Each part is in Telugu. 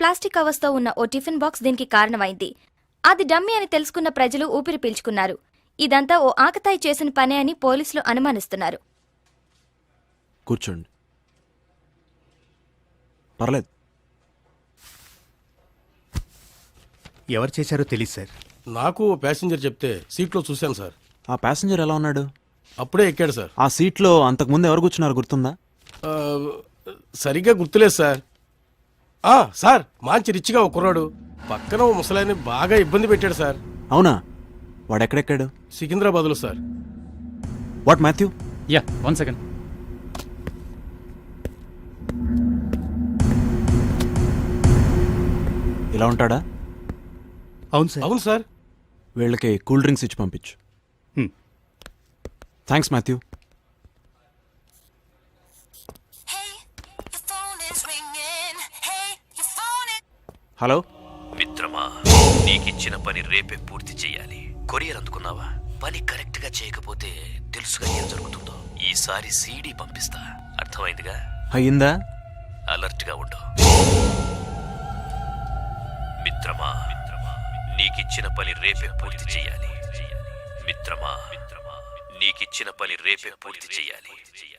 ప్లాస్టిక్ కవర్స్తో ఉన్న ఓ టిఫిన్ బాక్స్ దీనికి కారణమైంది. అది డమ్మీ అని తెలుసుకున్న ప్రజలు ఊపిరి పీల్చుకున్నారు. ఇదంతా ఓ ఆకతాయి చేసిన పనే అని పోలీసులు అనుమానిస్తున్నారు. కూర్చోండి. పర్లేదు. ఎవరు చేశారో తెలియదు సార్. నాకు ఓ ప్యాసింజర్ చెప్తే సీట్లో చూశాను సార్. ఆ ప్యాసింజర్ ఎలా ఉన్నాడు? అప్పుడే ఎక్కాడు సార్. ఆ సీట్లో అంతకుముందు ఎవరు కూర్చున్నారు గుర్తుందా? ఆ, సరిగ్గా గుర్తులేదు సార్. ఆ, సార్ మంచి రిచ్గా ఒక కుర్రాడు. పక్కన ఓ ముసలాయని బాగా ఇబ్బంది పెట్టాడు సార్. అవునా? వాడు ఎక్కడెక్కాడు సికింద్రాబాద్లో sir. What Matthew? Yeah one second. ఇలా ఉంటాడా? అవును సార్. అవును సార్. వీళ్ళకి కూల్ డ్రింక్స్ ఇచ్చి పంపించు. Thanks Matthew. హలో? మిత్రమా నీకిచ్చిన పని రేపే పూర్తి చేయాలి. కొరియర్ అందుకున్నావా? పని కరెక్ట్గా చేయకపోతే తెలుసుగా ఏం జరుగుతుందో. ఈసారి సీడీ పంపిస్తా. అర్థమైందిగా? అయ్యిందా? అలర్ట్గా ఉండు. మిత్రమా మిత్రమా నీకిచ్చిన పని రేపే పూర్తి చేయాలి. మిత్రమా మిత్రమా నీకిచ్చిన పని రేపే పూర్తి చేయాలి.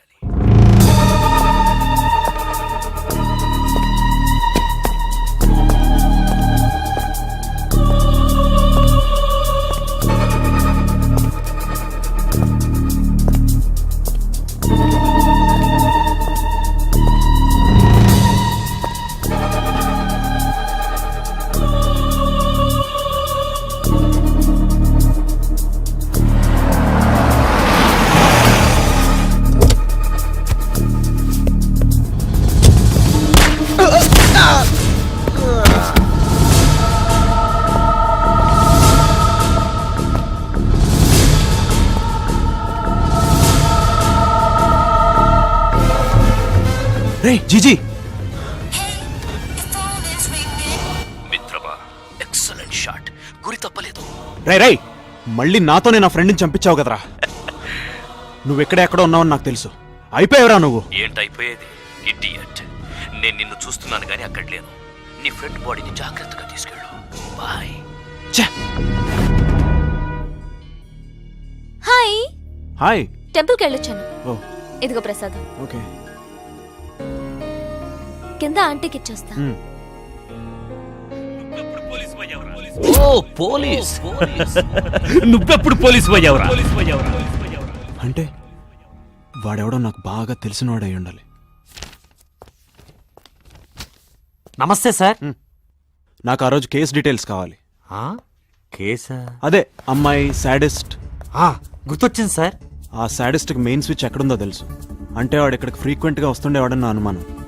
రే జీజీ. మిత్రమా ఎక్సలెంట్ షాట్ గురి తప్పలేదు. రై రై మళ్ళీ నాతోనే నా ఫ్రెండ్ని చంపించావు కదరా. నువ్వు ఎక్కడెక్కడ ఉన్నావని నాకు తెలుసు. అయిపోయావురా నువ్వు. ఏంటైపోయేది ఇడియట్ నేను నిన్ను చూస్తున్నాను కానీ అక్కడ లేను నీ ఫ్రెండ్ బాడీని జాగ్రత్తగా తీసుకెళ్ళు. బాయ్! హాయ్. హాయ్. టెంపుల్కి వెళ్ళొచ్చాను. ఓ. ఇదిగో ప్రసాదం. ఓకే. కింద ఆంటీకి ఇచ్చేస్తా. ఓ పోలీస్. నువ్వెప్పుడు పోలీసు పోయావురా? అంటే వాడెవడో నాకు బాగా తెలిసినవాడు ఉండాలి. నమస్తే సార్. నాకు ఆ రోజు కేస్ డీటెయిల్స్ కావాలి. ఆ, కేసా? అదే అమ్మాయి సాడెస్ట్. ఆ, గుర్తొచ్చింది సార్. ఆ సాడెస్ట్కి మెయిన్ స్విచ్ ఎక్కడుందో తెలుసు. అంటే వాడు ఇక్కడికి ఫ్రీక్వెంట్గా వస్తుండేవాడని నా అనుమానం.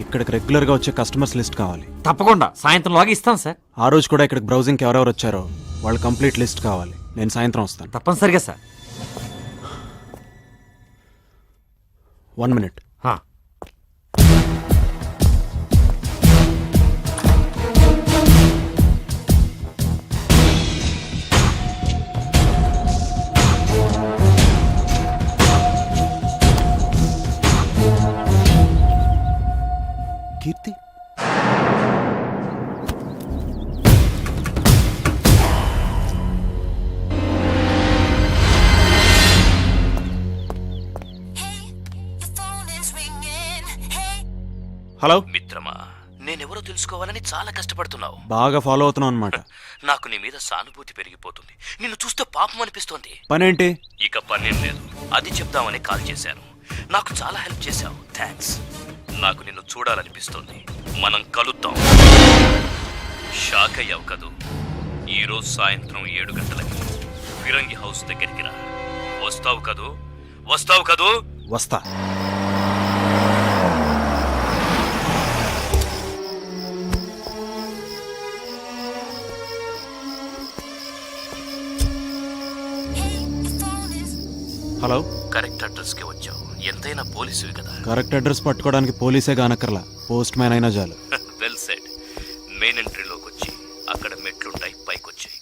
ఇక్కడికి రెగ్యులర్గా వచ్చే కస్టమర్స్ లిస్ట్ కావాలి. తప్పకుండా. సాయంత్రంలోగా ఇస్తాను సార్. ఆ రోజు కూడా ఇక్కడికి బ్రౌజింగ్కి ఎవరెవరు వచ్చారో వాళ్ళ కంప్లీట్ లిస్ట్ కావాలి. నేను సాయంత్రం వస్తాను. తప్పనిసరిగా sir. One minute. Keerthi. Hello? మిత్రమా నేనెవరో తెలుసుకోవాలని చాలా కష్టపడుతున్నావు. బాగా ఫాలో అవుతున్నావు అనమాట నాకు నీ మీద సానుభూతి పెరిగిపోతుంది. నిన్ను చూస్తే పాపం అనిపిస్తోంది. పనేంటి? ఇక పనేం లేదు. అది చెప్దామని కాల్ చేశాను. నాకు చాలా హెల్ప్ చేశావు. థ్యాంక్స్ నాకు నిన్ను చూడాలనిపిస్తోంది. మనం కలుద్దాం. షాక్ అయ్యావు కదూ ఈరోజు సాయంత్రం ఏడు గంటలకి ఫిరంగి హౌస్ దగ్గరికి రా. వస్తావు కదూ? వస్తావు కదూ? వస్తా. హలో? కరెక్ట్ అడ్రస్కి వచ్చావు ఎంతైనా పోలీసువి కదా. కరెక్ట్ అడ్రస్ పట్టుకోవడానికి పోలీసే కానక్కర్లా పోస్ట్ మ్యాన్ అయినా చాలు. వెల్ సెడ్ మెయిన్ ఎంట్రీలోకి వచ్చి అక్కడ మెట్లుంటాయి పైకి వచ్చాయి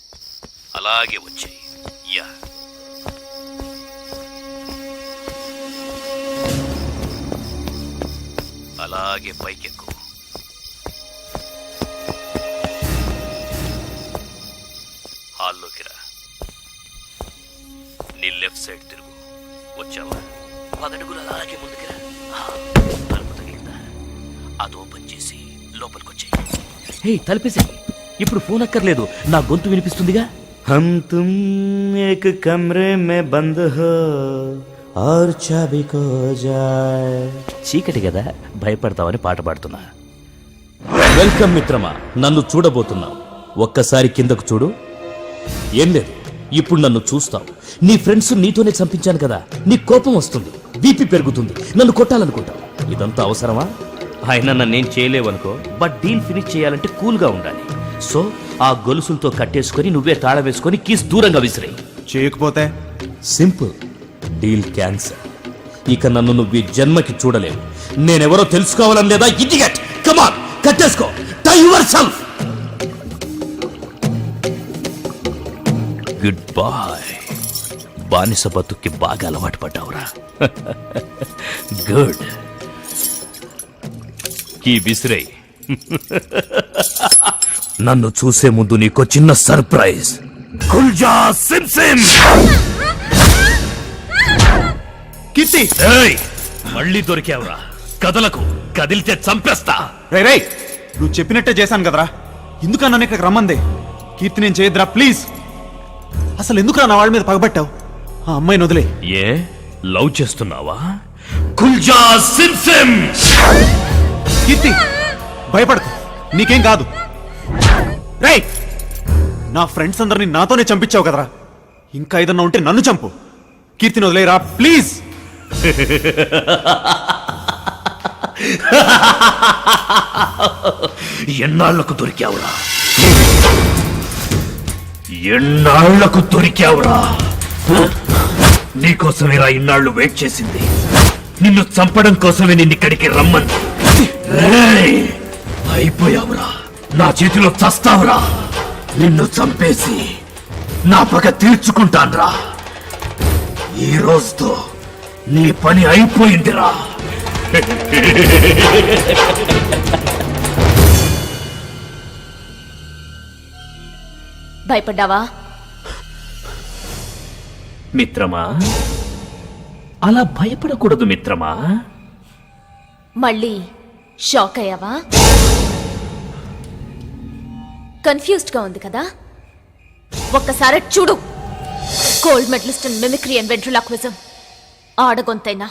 అలాగే వచ్చాయి. యా. అలాగే పైకెక్కు పదడుగుల అలాగే ముందుకురా. అది ఓపెన్ చేసి లోపలికొచ్చాయి. హే తలిపేసేయి. ఇప్పుడు ఫోన్ అక్కర్లేదు. నా గొంతు వినిపిస్తుందిగా? హమ్ తుమ్ ఏక కమ్రే మే బంద్ హో ఆర్ చాబీ కో జాయ్. చీకటి కదా భయపడతావని పాట పాడుతున్నా. వెల్కమ్ మిత్రమా నన్ను చూడబోతున్నావు. ఒక్కసారి కిందకు చూడు. ఏం లేదు. ఇప్పుడు నన్ను చూస్తావు. నీ ఫ్రెండ్స్ నీతోనే చంపించాను కదా. నీ కోపం వస్తుంది. బీపీ పెరుగుతుంది. నన్ను కొట్టాలనుకుంటావు. ఇదంతా అవసరమా? ఆయన నన్నేం చేయలేవనుకో బట్ డీల్ ఫినిష్ చేయాలంటే కూల్గా ఉండాలి. సో ఆ గొలుసులతో కట్టేసుకొని నువ్వే తాళం వేసుకొని కీస్ దూరంగా విసిరే చేయకపోతే? సింపుల్. Deal cancer. ఇక నన్ను నువ్వు ఈ జన్మకి చూడలేవు. నేనెవరో తెలుసుకోవాలని లేదా? ఇడిగట్ కమాన్ కట్టేసుకో. Tie yourself good boy బానిస బతుక్కి బాగా అలవాటు పడ్డావురా. గుడ్ కీ విసిరే. నన్ను చూసే ముందు నీకో చిన్న సర్ప్రైజ్. కుల్జా సిమ్ సిమ్ కీర్తి! ఏయ్! మళ్ళీ దొరికావురా. కదలకు కదిలితే చంపేస్తా. రే రే నువ్వు చెప్పినట్టే చేశాను కదరా. ఎందుకన్నా నన్ను ఇక్కడికి రమ్మంది? కీర్తి నేను చేయద్దురా ప్లీజ్! అసలు ఎందుకురా నా వాళ్ళ మీద పగబట్టావు? ఆ అమ్మాయిని వదిలే. ఏ? లవ్ చేస్తున్నావా? కుల్జా సిమ్ సిమ్ కీర్తి భయపడకు. నీకేం కాదు. రేయ్! నా ఫ్రెండ్స్ అందరిని నాతోనే చంపించావు కదరా. ఇంకా ఏదన్నా ఉంటే నన్ను చంపు. కీర్తిని వదిలేరా ప్లీజ్. ఎన్నాళ్ళకు దొరికావురా? ఎన్నాళ్ళకు దొరికావురా? నీకోసమేరా ఇన్నాళ్ళు వెయిట్ చేసింది. నిన్ను చంపడం కోసమే నిన్ను ఇక్కడికి రమ్మంది రేయ్! అయిపోయావురా. నా చేతిలో చస్తావురా. నిన్ను చంపేసి నా పగ తీర్చుకుంటాన్రా. ఈ రోజుతో నీ పని అయిపోయిందిరా. భయపడ్డావా? మిత్రమా? అలా భయపడకూడదు మిత్రమా? మళ్ళీ షాక్ అయ్యావా కన్ఫ్యూజ్డ్గా ఉంది కదా? ఒక్కసారి చూడు. Gold medalist mimicry and ventriloquism. ఆడగొంతైనా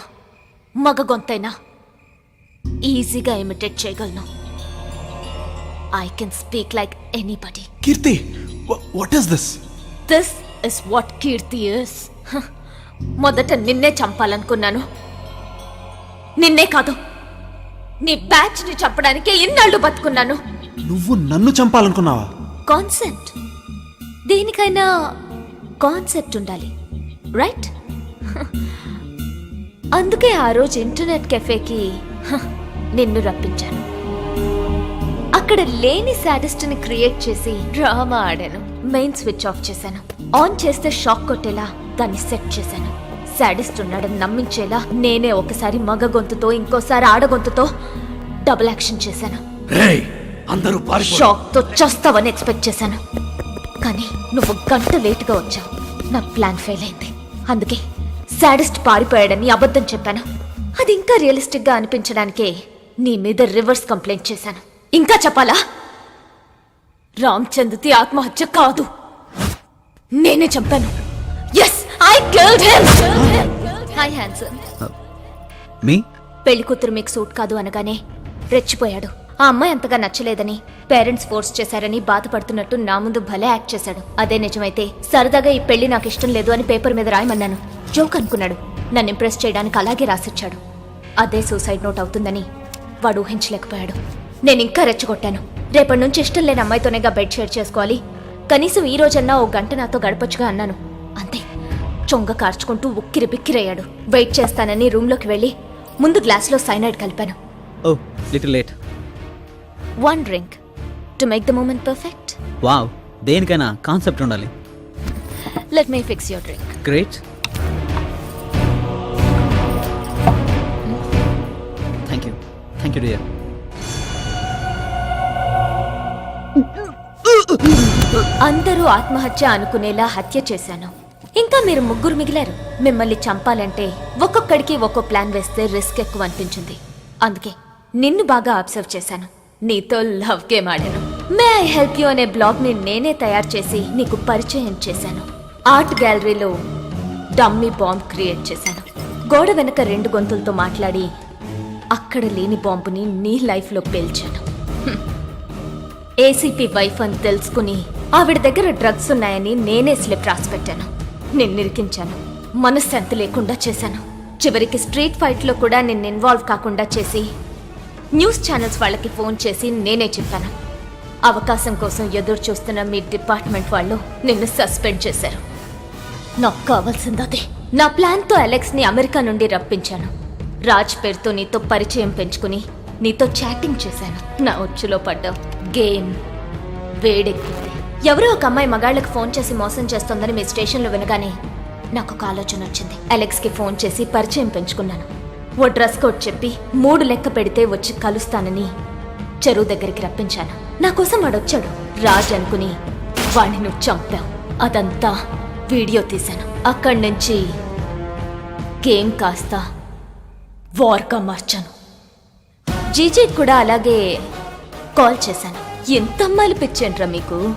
మగ గొంతైనా ఈజీగా ఇమిటేట్ చేయగలను. I can speak like anybody Keerthi! What is this this is what Keerthi is మొదట నిన్నే చంపాలనుకున్నాను. నిన్నే కాదు. నీ బ్యాచ్ని చంపడానికే ఇన్నాళ్ళు బతుకున్నాను. నువ్వు నన్ను చంపాలనుకున్నావా? కాన్సెప్ట్. దేనికైనా కాన్సెప్ట్ ఉండాలి. రైట్? అందుకే ఆ రోజు ఇంటర్నెట్ కెఫేకి నిన్ను రప్పించాను. అక్కడ లేని సాటిస్ట్ని క్రియేట్ చేసి డ్రామా ఆడాను. మెయిన్ స్విచ్ ఆఫ్ చేశాను. ఆన్ చేస్తే షాక్ కొట్టేలా దాన్ని సెట్ చేశాను. సాడిస్ట్ ఉన్నాడని నమ్మించేలా నేనే ఒకసారి మగ గొంతుతో ఇంకోసారి ఆడ గొంతుతో డబుల్ యాక్షన్ చేశాను. అందరూ షాక్తో చస్తావని ఎక్స్పెక్ట్ చేశాను. కానీ నువ్వు గంట లేటుగా వచ్చావు. నా ప్లాన్ ఫెయిల్ అయింది. అందుకే సాడిస్ట్ పారిపోయాడని అబద్ధం చెప్పాను. అది ఇంకా రియలిస్టిక్గా అనిపించడానికే నీ మీద రివర్స్ కంప్లైంట్ చేశాను. ఇంకా చెప్పాలా? రామ్ చంద్తి ఆత్మహత్య కాదు. నేనే చంపాను. Yes I killed him hi Hanson మీ? పెళ్ళి కూతురు మీకు సూట్ కాదు అనగానే రెచ్చిపోయాడు. ఆ అమ్మాయి అంతగా నచ్చలేదని పేరెంట్స్ ఫోర్స్ చేశారని బాధపడుతున్నట్టు నా ముందు భలే యాక్ట్ చేశాడు. అదే నిజమైతే సరదాగా ఈ పెళ్ళి నాకు ఇష్టం లేదు అని పేపర్ మీద రాయమన్నాను. జోక్ అనుకున్నాడు. నన్ను ఇంప్రెస్ చేయడానికి అలాగే రాసిచ్చాడు. అదే సూసైడ్ నోట్ అవుతుందని వాడు ఊహించలేకపోయాడు. నేను ఇంకా రెచ్చగొట్టాను. రేపటి నుంచి ఇష్టం లేని అమ్మాయితోనేగా బెడ్ షేర్ చేసుకోవాలి. కనీసం ఈ రోజన్నా ఓ గంట నాతో గడపొచ్చుగా అన్నాను. అంతే. చొంగ కార్చుకుంటూ ఉక్కిరి బిక్కిరయ్యాడు. వెయిట్ చేస్తానని రూమ్లోకి వెళ్ళి ముందు గ్లాస్లో సైనైడ్ కలిపాను. ఓ little late. One drink to make the moment perfect wow దేనికైనా కాన్సెప్ట్ ఉండాలి. Let me fix your drink great thank you thank you dear అందరూ ఆత్మహత్య అనుకునేలా హత్య చేశాను. ఇంకా మీరు ముగ్గురు మిగిలారు. మిమ్మల్ని చంపాలంటే ఒక్కొక్కడికి ఒక్కో ప్లాన్ వేస్తే రిస్క్ ఎక్కువ అనిపించింది. అందుకే నిన్ను బాగా అబ్జర్వ్ చేశాను. నీతో లవ్ గేమ్ ఆడాను. మే ఐ హెల్ప్ యూ అనే బ్లాగ్ని నేనే తయారు చేసి నీకు పరిచయం చేశాను. ఆర్ట్ గ్యాలరీలో డమ్మీ బాంబ్ క్రియేట్ చేశాను. గోడ వెనక రెండు గొంతులతో మాట్లాడి అక్కడ లేని బాంబుని నీ లైఫ్లో పేల్చాను. ఏసీపీ వైఫ్ అని తెలుసుకుని ఆవిడ దగ్గర డ్రగ్స్ ఉన్నాయని నేనే స్లిప్ రాసి పెట్టాను. నేను నిరికించాను మనశ్శాంతి లేకుండా చేశాను. చివరికి స్ట్రీట్ ఫైట్లో కూడా నిన్ను ఇన్వాల్వ్ కాకుండా చేసి న్యూస్ ఛానల్స్ వాళ్ళకి ఫోన్ చేసి నేనే చెప్పాను. అవకాశం కోసం ఎదురు చూస్తున్న మీ డిపార్ట్మెంట్ వాళ్ళు నిన్ను సస్పెండ్ చేశారు. నాకు కావాల్సింది అదే. నా ప్లాన్తో అలెక్స్ని అమెరికా నుండి రప్పించాను. రాజ్ పేరుతో నీతో పరిచయం పెంచుకుని నీతో చాటింగ్ చేశాను. నా ఉచ్చులో పడ్డావు గేమ్ వేడెక్కింది. ఎవరో ఒక అమ్మాయి మగాళ్ళకి ఫోన్ చేసి మోసం చేస్తోందని మీ స్టేషన్లో వినగానే నాకు ఒక ఆలోచన వచ్చింది. అలెక్స్కి ఫోన్ చేసి పరిచయం పెంచుకున్నాను. ఓ డ్రెస్ కోడ్ చెప్పి మూడు లెక్క పెడితే వచ్చి కలుస్తానని చెరువు దగ్గరికి రప్పించాను. నా కోసం వాడొచ్చాడు రాజ్ అనుకుని వాడిని నువ్వు చంపావు. అదంతా వీడియో తీశాను. అక్కడి నుంచి గేమ్ కాస్త వార్గా మార్చాను. జీజీ కూడా అలాగే కాల్ చేశాను. ఎంత అమ్మాయిలు పిచ్చేంట్రా మీకు?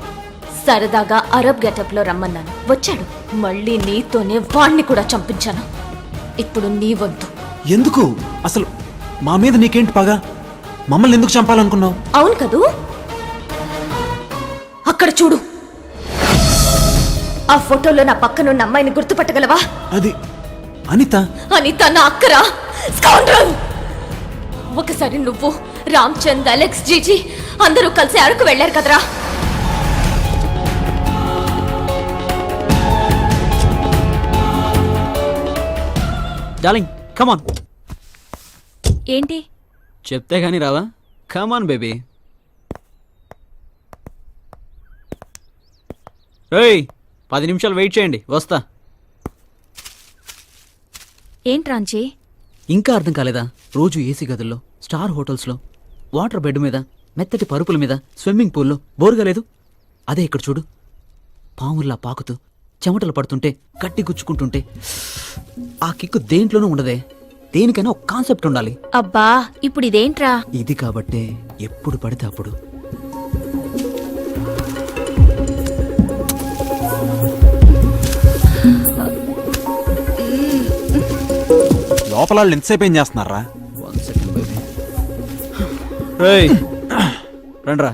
సరదాగా అరబ్ గెటప్లో రమ్మన్నాను. వచ్చాడు. మళ్ళీ నీతోనే వాణ్ణి కూడా చంపించాను. ఇప్పుడు నీ వంతు ఎందుకు? అసలు మా మీద నీకేంటి పగ? మమ్మల్ని ఎందుకు చంపాలనుకున్నావు? అవును కదూ? అక్కడ చూడు. ఆ ఫోటోలో నా పక్కనున్న అమ్మాయిని గుర్తుపట్టగలవా? అది అనిత. అనిత నా అక్కరా? స్కౌండ్రల్ ఒకసారి నువ్వు రామ్ చంద్ అలెక్స్ జీజీ అందరూ కలిసి అరకు వెళ్ళారు కదరా? డార్లింగ్ కమాన్ ఏంటి? చెప్తే గానీ రావా కమాన్ బేబీ ఏయ్ పది నిమిషాలు వెయిట్ చేయండి వస్తా. ఏంట్రాంచి ఇంకా అర్థం కాలేదా? రోజు ఏసీ గదుల్లో స్టార్ హోటల్స్లో వాటర్ బెడ్ మీద మెత్తటి పరుపుల మీద స్విమ్మింగ్ పూల్లో బోరుగా లేదు? అదే ఇక్కడ చూడు. పాముల్లా పాకుతూ చెమటలు పడుతుంటే గట్టి గుచ్చుకుంటుంటే ఆ కిక్కు దేంట్లోనూ ఉండదే. దేనికైనా ఒక కాన్సెప్ట్ ఉండాలి. అబ్బా ఇప్పుడు ఇదేంట్రా? ఇది కాబట్టే ఎప్పుడు పడితే అప్పుడు. లోపల వాళ్ళు ఎంతసేపు ఏం చేస్తున్నారా? రండ్రా.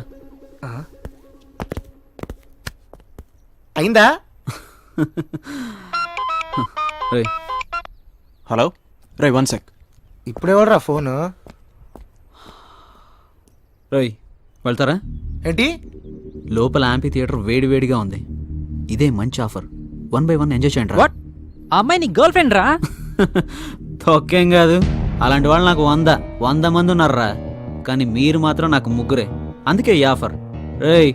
అయిందా? హలో? రై వన్ సెక్ ఇప్పుడెవడరా ఫోను? రేయ్ వెళ్తారా? ఏంటి? లోపల యాంపీ థియేటర్ వేడి వేడిగా ఉంది. ఇదే మంచి offer. One by one enjoy చేయండి వాట్? అమ్మాయి నీ గర్ల్ ఫ్రెండ్ రా తొక్కేం కాదు. అలాంటి వాళ్ళు నాకు వంద వంద మంది ఉన్నారా కానీ మీరు మాత్రం నాకు ముగ్గురే. అందుకే ఈ ఆఫర్. రేయ్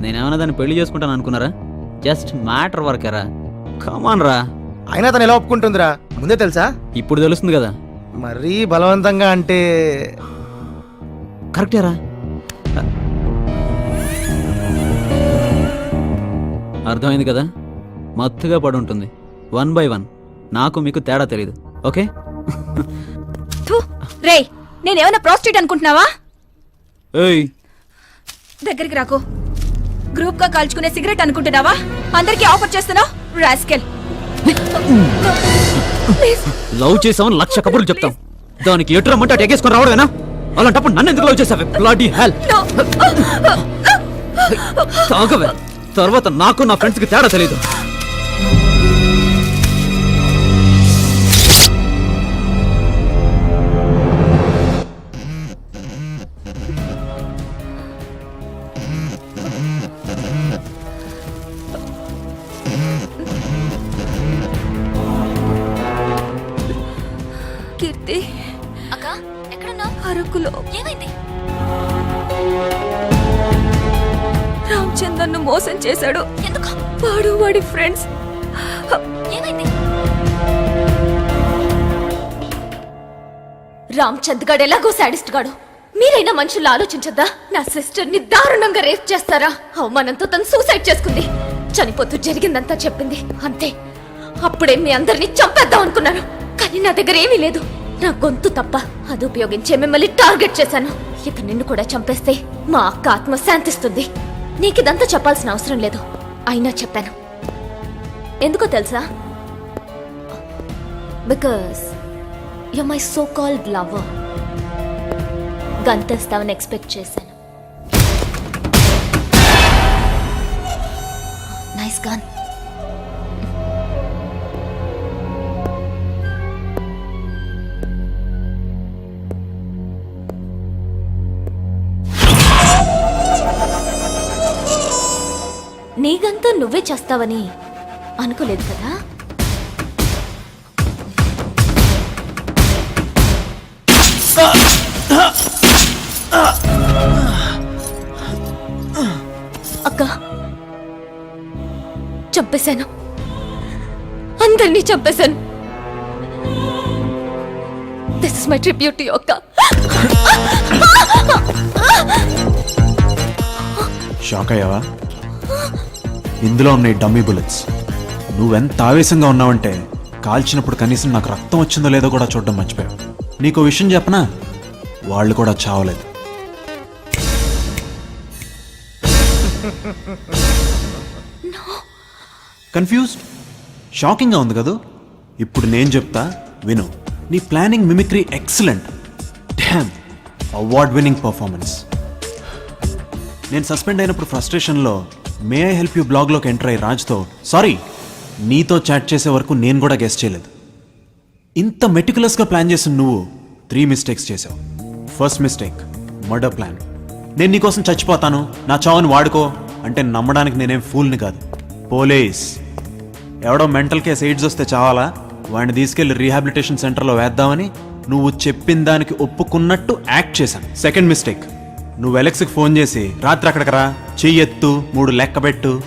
నేనేమన్నా దాన్ని పెళ్ళి చేసుకుంటాను అనుకున్నారా? జస్ట్ మ్యాటర్ వర్కేరా కమాన్ రా. అయినా తను ఎలా ఒప్పుకుంటుందిరా? ముందే తెలుసా? ఇప్పుడు తెలుస్తుంది కదా. మరీ బలవంతంగా అంటే కరెక్టేరా అర్థమైంది కదా? మత్తుగా పడి ఉంటుంది. వన్ బై వన్ నాకు మీకు తేడా తెలీదు. ఓకే రే నేనేమన్నా ప్రాస్టిట్యూట్ అనుకుంటున్నావా? ఏయ్. దగ్గరికి రాకు. గ్రూప్గా కాల్చుకునే సిగరెట్ అనుకుంటున్నావా? అందరికి ఆఫర్ చేస్తున్నావు? రాస్కెల్. లవ్ చేసామని లక్ష కబుర్లు చెప్తాం. దానికి ఎటు రమ్మంటే అటు ఎగేసుకొని రావడమేనా? అలాంటప్పుడు నన్ను ఎందుకు లవ్ చేసావే? Bloody hell తాగవే. తర్వాత నాకు నా ఫ్రెండ్స్కి తేడా తెలీదు. రామచందర్ను మోసం చేశాడు. ఎందుకు? వాడు వాడి ఫ్రెండ్స్. ఏమైంది? రామచంద్ గాడు ఎలాగో సాడిస్ట్ గాడు. మీరైనా మనుషులు ఆలోచించద్దా? నా సిస్టర్ని దారుణంగా రేప్ చేస్తారా? అవమానంతో తను సూసైడ్ చేసుకుంది. చనిపోతూ జరిగిందంతా చెప్పింది. అంతే. అప్పుడే మీ అందరినీ చంపేద్దాం అనుకున్నాను కానీ నా దగ్గర ఏమీ లేదు. నా గొంతు తప్ప అది ఉపయోగించే మిమ్మల్ని టార్గెట్ చేశాను. ఇక నిన్ను కూడా చంపేస్తే మా అక్క ఆత్మ శాంతిస్తుంది. నీకిదంతా చెప్పాల్సిన అవసరం లేదు. అయినా చెప్పాను. ఎందుకో తెలుసా? Because you my so called lover గంతేస్తావని expect చేశాను. నైస్ గన్ నీగంతా నువ్వే చేస్తావని అనుకోలేదు కదా? అక్క చంపేశాను. అందరినీ చంపేశాను. దిస్ ఇస్ మై ట్రిబ్యూట్ అక్క. షాక్ అయ్యావా? ఇందులో ఉన్నాయి డమ్మీ బుల్లెట్స్. నువ్వెంత ఆవేశంగా ఉన్నావంటే కాల్చినప్పుడు కనీసం నాకు రక్తం వచ్చిందో లేదో కూడా చూడడం మర్చిపోయావు. నీకు విషయం చెప్పనా? వాళ్ళు కూడా చావలేదు. కన్ఫ్యూజ్డ్? షాకింగ్గా ఉంది కదూ? ఇప్పుడు నేను చెప్తా విను. నీ planning mimicry excellent. Damn award winning performance. నేను సస్పెండ్ అయినప్పుడు ఫ్రస్ట్రేషన్లో మే ఐ హెల్ప్ యూ బ్లాగ్లోకి ఎంటర్ అయ్యి రాజ్తో సారీ నీతో చాట్ చేసే వరకు నేను కూడా గెస్ట్ చేయలేదు. ఇంత మెటికులస్గా ప్లాన్ చేసిన నువ్వు త్రీ మిస్టేక్స్ చేసావు. ఫస్ట్ మిస్టేక్ మర్డర్ ప్లాన్ నేను నీకోసం చచ్చిపోతాను నా చావుని వాడుకో అంటే నమ్మడానికి నేనేం ఫూల్ని కాదు. పోలీస్ ఎవడో మెంటల్ కేస్ ఎయిడ్స్ వస్తే చావాలా? వాడిని తీసుకెళ్ళి రీహాబిలిటేషన్ సెంటర్లో వేద్దామని నువ్వు చెప్పిన దానికి ఒప్పుకున్నట్టు యాక్ట్ చేశాను. సెకండ్ మిస్టేక్ నువ్వు ఎలెక్స్కి ఫోన్ చేసి రాత్రి అక్కడికి రా చెయ్యి ఎత్తు మూడు లెక్క పెట్టు.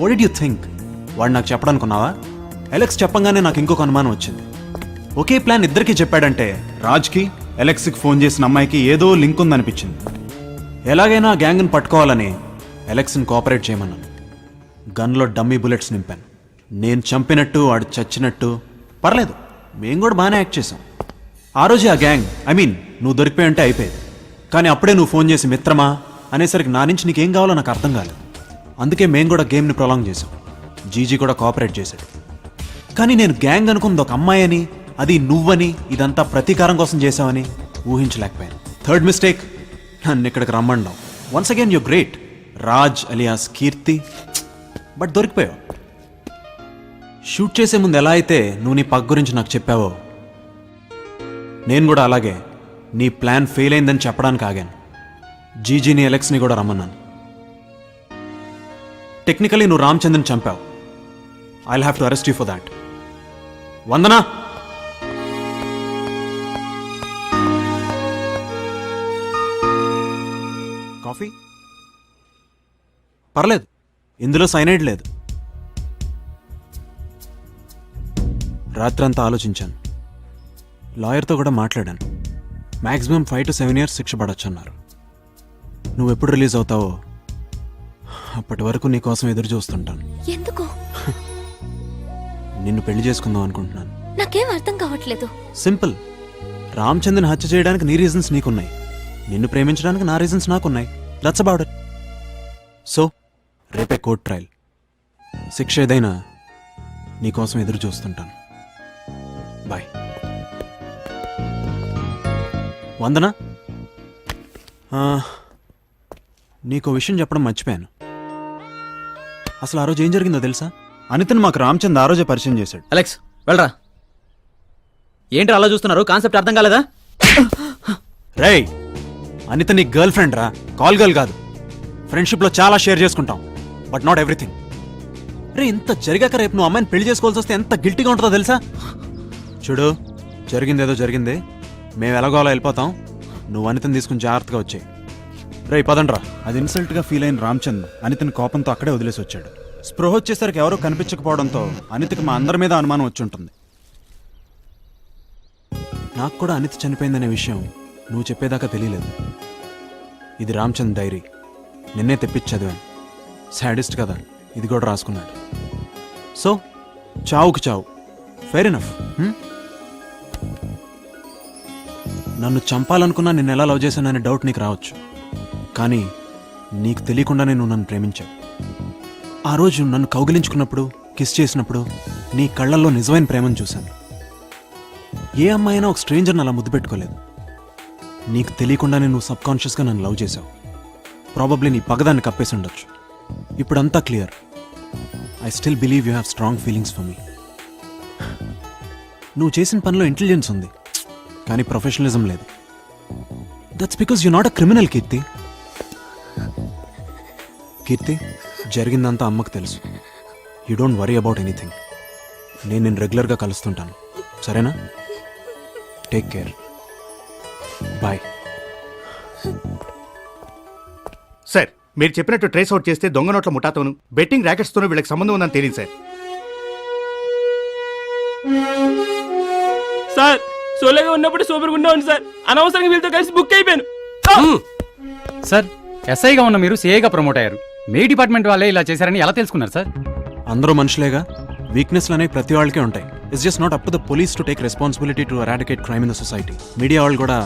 వాట్ డిడ్ యూ థింక్ వాడు నాకు చెప్పడనుకున్నావా? ఎలెక్స్ చెప్పంగానే నాకు ఇంకొక అనుమానం వచ్చింది. ఒకే ప్లాన్ ఇద్దరికీ చెప్పాడంటే రాజ్కి ఎలెక్స్కి ఫోన్ చేసిన అమ్మాయికి ఏదో లింక్ ఉందనిపించింది. ఎలాగైనా గ్యాంగ్ను గ్యాంగ్ని పట్టుకోవాలని ఎలెక్స్ని కోఆపరేట్ చేయమన్నాను. గన్లో డమ్మీ బుల్లెట్స్ నింపాను. నేను చంపినట్టు వాడు చచ్చినట్టు. పర్లేదు మేము కూడా బాగానే యాక్ట్ చేసాం ఆ రోజే ఆ గ్యాంగ్ ఐ మీన్ నువ్వు దొరికిపోయి అంటే అయిపోయేది. కానీ అప్పుడే నువ్వు ఫోన్ చేసి మిత్రమా అనేసరికి నా నుంచి నీకేం కావాలో నాకు అర్థం కాలేదు. అందుకే మేము కూడా గేమ్ని ప్రొలాంగ్ చేసాం జీజీ కూడా కోఆపరేట్ చేశాడు. కానీ నేను గ్యాంగ్ అనుకుంది ఒక అమ్మాయి అని అది నువ్వని ఇదంతా ప్రతీకారం కోసం చేసావని ఊహించలేకపోయాను. థర్డ్ మిస్టేక్ నన్ను ఇక్కడికి రమ్మన్నావు once again you great Raj alias Keerthi. But దొరికిపోయావు. Shoot చేసే ముందు ఎలా అయితే నువ్వు నీ పగ్ గురించి నాకు చెప్పావో నేను కూడా అలాగే నీ ప్లాన్ ఫెయిల్ అయిందని చెప్పడానికి ఆగాను. జీజీని ఎలెక్స్ని కూడా రమ్మన్నాను. టెక్నికలీ నువ్వు రామచంద్రని చంపావు. I have to arrest you for that Vandana? Coffee? పర్లేదు. ఇందులో సైనైడ్ లేదు. రాత్రంతా ఆలోచించాను. లాయర్తో కూడా మాట్లాడాను. Maximum five to seven years శిక్ష పడొచ్చు అన్నారు. నువ్వు ఎప్పుడు రిలీజ్ అవుతావో అప్పటి వరకు నీ కోసం ఎదురు చూస్తుంటాను. ఎందుకు? నిన్ను పెళ్ళి చేసుకుందాం అనుకుంటున్నాను. నాకేం అర్థం కావట్లేదు. సింపుల్. రామచంద్రన్ హత్య చేయడానికి నీ రీజన్స్ నీకున్నాయి. నిన్ను ప్రేమించడానికి నా రీజన్స్ నాకున్నాయి. దట్స్ అబౌట్ ఇట్ సో రేపే కోర్ట్ ట్రయల్ శిక్ష ఏదైనా నీకోసం ఎదురు చూస్తుంటాను. బాయ్ వందనా? నీకో విషయం చెప్పడం మర్చిపోయాను. అసలు ఆ రోజు ఏం జరిగిందో తెలుసా? అనితను మాకు రామచంద్ ఆ రోజే పరిచయం చేశాడు. అలెక్స్ వెళ్ళరా. ఏంటి అలా చూస్తున్నారు? కాన్సెప్ట్ అర్థం కాలేదా? రేయ్ అనిత నీ గర్ల్ ఫ్రెండ్ రా. కాల్ గర్ల్ కాదు. ఫ్రెండ్షిప్లో చాలా షేర్ చేసుకుంటాం. But not everything. రే ఇంత జరిగాక రేపు నువ్వు అమ్మాయిని పెళ్ళి చేసుకోవాల్సి వస్తే ఎంత గిల్టీగా ఉంటుందో తెలుసా? చూడు జరిగింది ఏదో జరిగింది. మేము ఎలాగో అలా వెళ్ళిపోతాం. నువ్వు అనితని తీసుకుని జాగ్రత్తగా వచ్చాయి. రే. పదండ్రా అది ఇన్సల్ట్గా ఫీల్ అయిన రామచంద్ అనితని కోపంతో అక్కడే వదిలేసి వచ్చాడు. స్పృహ వచ్చేసరికి ఎవరో కనిపించకపోవడంతో అనితకి మా అందరి మీద అనుమానం వచ్చి ఉంటుంది. నాకు కూడా అనిత చనిపోయిందనే విషయం నువ్వు చెప్పేదాకా తెలియలేదు. ఇది రామచంద్ డైరీ. నిన్నే తెప్పించి చదివాను. సాడిస్ట్ కదా ఇది కూడా రాసుకున్నాడు. సో చావుకు చావు. ఫెయిర్ ఎనఫ్ నన్ను చంపాలనుకున్నా నేను ఎలా లవ్ చేశాననే డౌట్ నీకు రావచ్చు. కానీ నీకు తెలియకుండానే నువ్వు నన్ను ప్రేమించావు. ఆ రోజు నన్ను కౌగిలించుకున్నప్పుడు కిస్ చేసినప్పుడు నీ కళ్ళల్లో నిజమైన ప్రేమను చూశాను. ఏ అమ్మాయినా ఒక స్ట్రేంజర్ని అలా ముద్దు పెట్టుకోలేదు. నీకు తెలియకుండానే నువ్వు సబ్కాన్షియస్గా నన్ను లవ్ చేశావు. ప్రాబబ్లీ నీ పగదాన్ని కప్పేసి ఉండొచ్చు. ఇప్పుడంతా clear I still believe you have strong feelings for me నువ్వు చేసిన పనిలో ఇంటెలిజెన్స్ ఉంది. కానీ ప్రొఫెషనలిజం లేదు. That's because you not a criminal Keerthi. Keerthi జరిగిందంతా అమ్మకు తెలుసు. You don't worry about anything నేను నేను రెగ్యులర్గా కలుస్తుంటాను. సరేనా? టేక్ కేర్ బాయ్ సార్ మీరు చెప్పినట్టు ట్రేస్ అవుట్ చేస్తే దొంగ నోట్ల ముఠాతోను బెట్టింగ్ ర్యాకెట్స్తోనూ వీళ్ళకి సంబంధం ఉందని తెలియదు సార్. సార్ సోలోగా ఉన్నప్పుడు సూపర్గా ఉండేవాడిని సార్. అనవసరంగా వీళ్ళతో కలిసి బుక్ అయిపోయాను. సార్ ఎస్ఐగా ఉన్న మీరు సిఐగా ప్రమోట్ అయ్యారు. మీ డిపార్ట్మెంట్ వాళ్ళే ఇలా చేశారని ఎలా తెలుసుకున్నారు సార్? అందరూ మనుషులేగా? వీక్నెస్లు అనేవి ప్రతి వాళ్ళకే ఉంటాయి. It's just not up to the police to take responsibility to eradicate crime in the society media వాళ్ళు కూడా